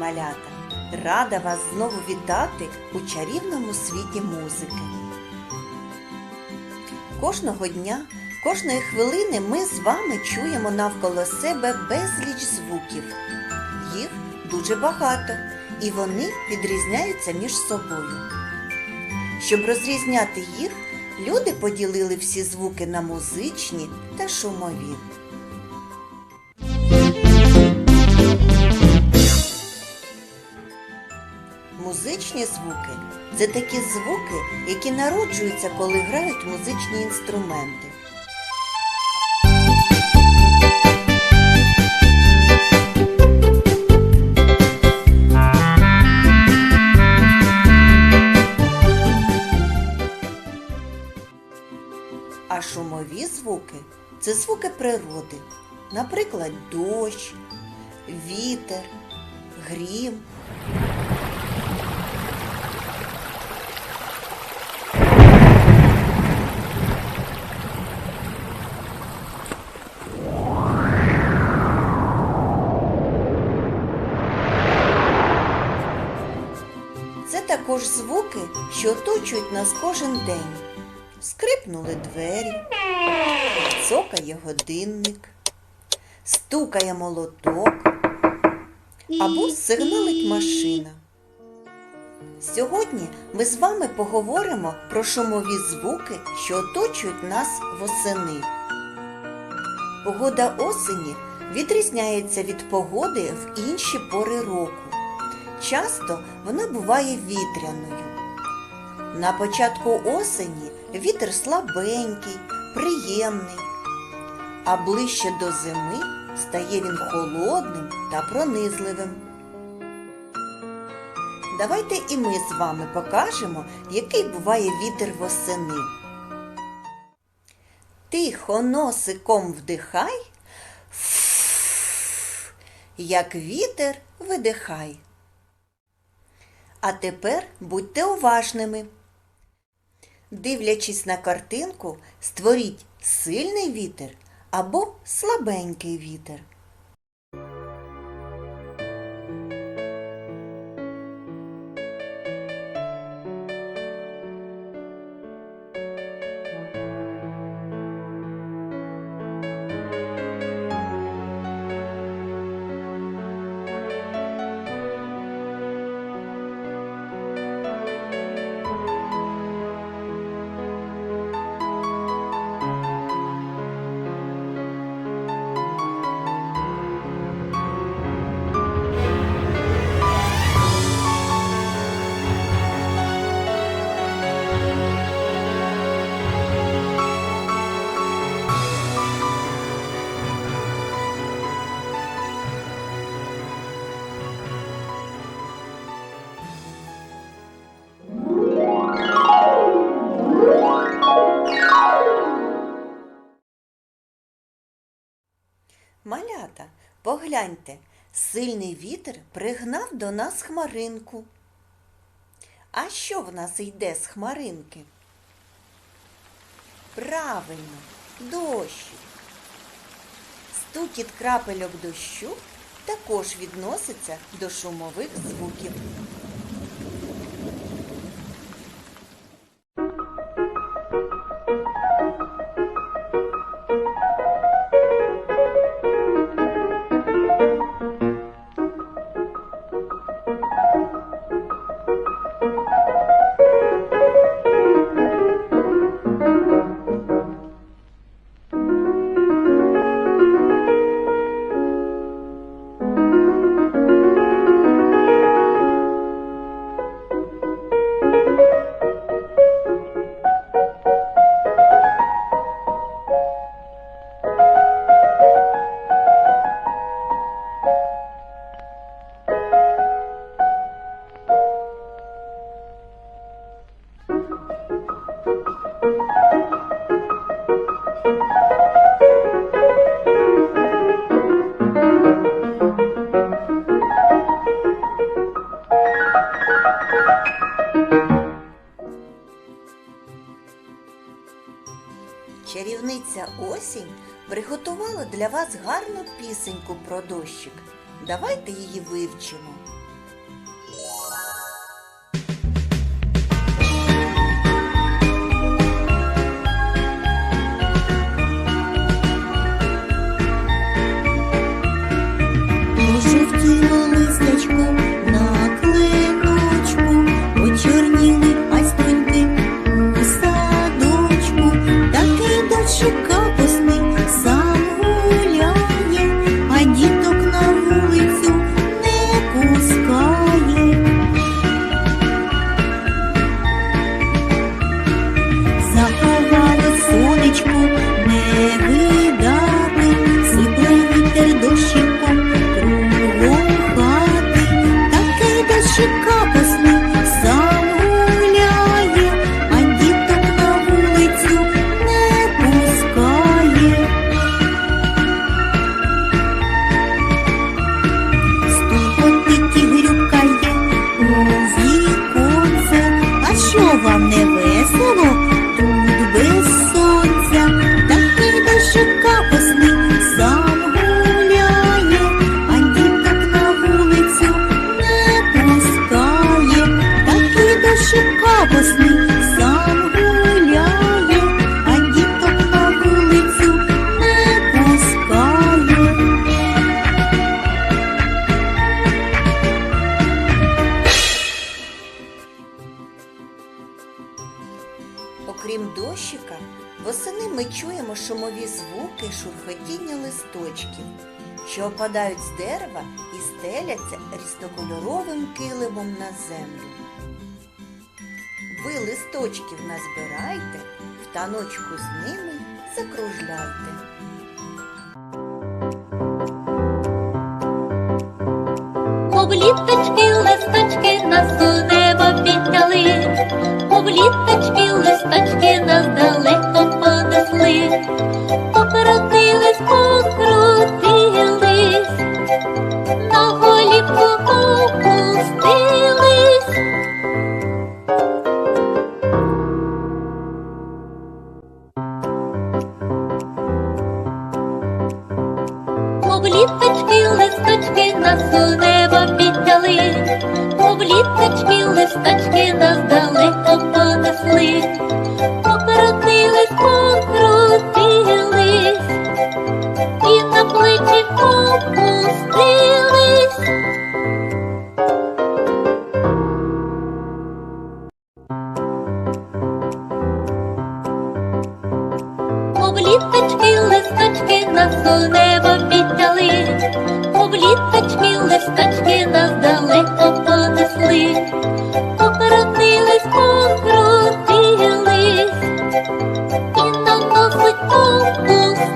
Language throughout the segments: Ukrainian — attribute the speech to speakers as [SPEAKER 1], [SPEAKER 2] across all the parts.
[SPEAKER 1] Малята! Рада вас знову вітати у чарівному світі музики. Кожного дня, кожної хвилини ми з вами чуємо навколо себе безліч звуків. Їх дуже багато, і вони відрізняються між собою. Щоб розрізняти їх, люди поділили всі звуки на музичні та шумові. Музичні звуки це такі звуки, які народжуються, коли грають музичні інструменти. А шумові звуки це звуки природи, наприклад, дощ, вітер, грім. Також звуки, що оточують нас кожен день. Скрипнули двері, цокає годинник, стукає молоток або сигналить машина. Сьогодні ми з вами поговоримо про шумові звуки, що оточують нас восени. Погода осені відрізняється від погоди в інші пори року. Часто вона буває вітряною. На початку осені вітер слабенький, приємний, а ближче до зими стає він холодним та пронизливим. Давайте і ми з вами покажемо, який буває вітер восени. Тихо носиком вдихай, як вітер видихай. А тепер будьте уважними. Дивлячись на картинку, створіть сильний вітер або слабенький вітер. Малята, погляньте, сильний вітер пригнав до нас хмаринку. А що в нас йде з хмаринки? Правильно, дощ. Стукіт крапельок дощу також відноситься до шумових звуків. Осінь приготувала для вас гарну пісеньку про дощик.
[SPEAKER 2] Давайте її вивчимо. Восени ми чуємо шумові звуки шурхотіння листочків, що опадають з дерева і стеляться різнокольоровим килимом на землю. Ви листочків назбирайте, в таночку з ними закружляйте.
[SPEAKER 3] Обліточки, листочки нас у небо підняли, Обліточки, листочки нас далеко понесли, у небо підняли, Обліточки, листочки нас далеко понесли, Покрутились, покрутились, і на носик опустились.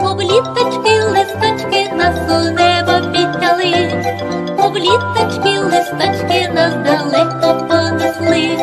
[SPEAKER 3] Обліточки, листочки нас у небо підняли, Обліточки, листочки нас далеко понесли,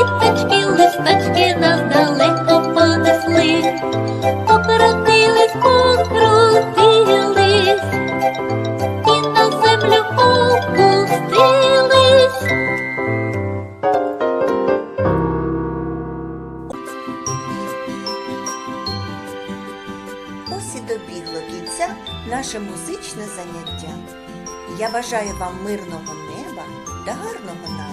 [SPEAKER 3] Обліточки, листочки нас далеко понесли, Покрутились, покрутились, і на землю опустились.
[SPEAKER 2] Ось і добігло кінця наше музичне заняття. Я бажаю вам мирного неба та гарного настрою.